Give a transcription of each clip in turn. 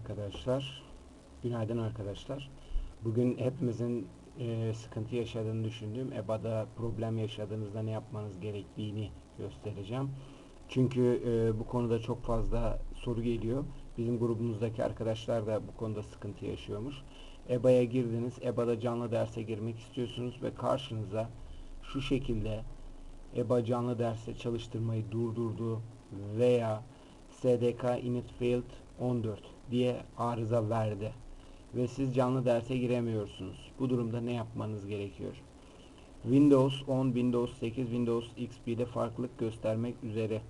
arkadaşlar. Günaydın arkadaşlar. Bugün hepimizin e, sıkıntı yaşadığını düşündüğüm EBA'da problem yaşadığınızda ne yapmanız gerektiğini göstereceğim. Çünkü e, bu konuda çok fazla soru geliyor. Bizim grubumuzdaki arkadaşlar da bu konuda sıkıntı yaşıyormuş. EBA'ya girdiniz. EBA'da canlı derse girmek istiyorsunuz ve karşınıza şu şekilde EBA canlı derse çalıştırmayı durdurdu veya SDK init failed 14 diye arıza verdi ve siz canlı derse giremiyorsunuz. Bu durumda ne yapmanız gerekiyor? Windows 10, Windows 8, Windows XP'de farklılık göstermek üzere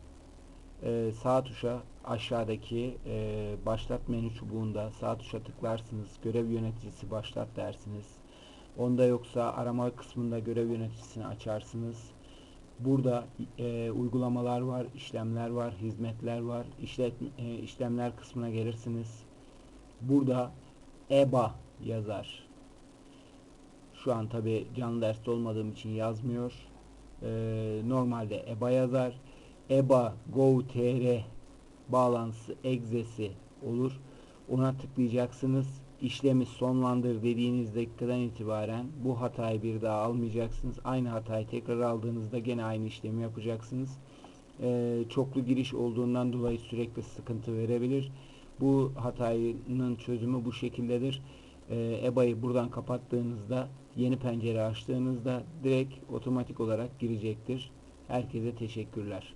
e, sağ tuşa aşağıdaki e, başlat menü çubuğunda sağ tuşa tıklarsınız. Görev yöneticisi başlat dersiniz. Onda yoksa arama kısmında görev yöneticisini açarsınız. Burada e, uygulamalar var, işlemler var, hizmetler var. İşlet, e, işlemler kısmına gelirsiniz. Burada EBA yazar. Şu an tabi canlı derste olmadığım için yazmıyor. E, normalde EBA yazar. EBA Go.tr bağlantısı egzesi olur. Ona tıklayacaksınız. İşlemi sonlandır dediğiniz dakikadan itibaren bu hatayı bir daha almayacaksınız. Aynı hatayı tekrar aldığınızda gene aynı işlemi yapacaksınız. Ee, çoklu giriş olduğundan dolayı sürekli sıkıntı verebilir. Bu hatanın çözümü bu şekildedir. Ee, EBA'yı buradan kapattığınızda yeni pencere açtığınızda direkt otomatik olarak girecektir. Herkese teşekkürler.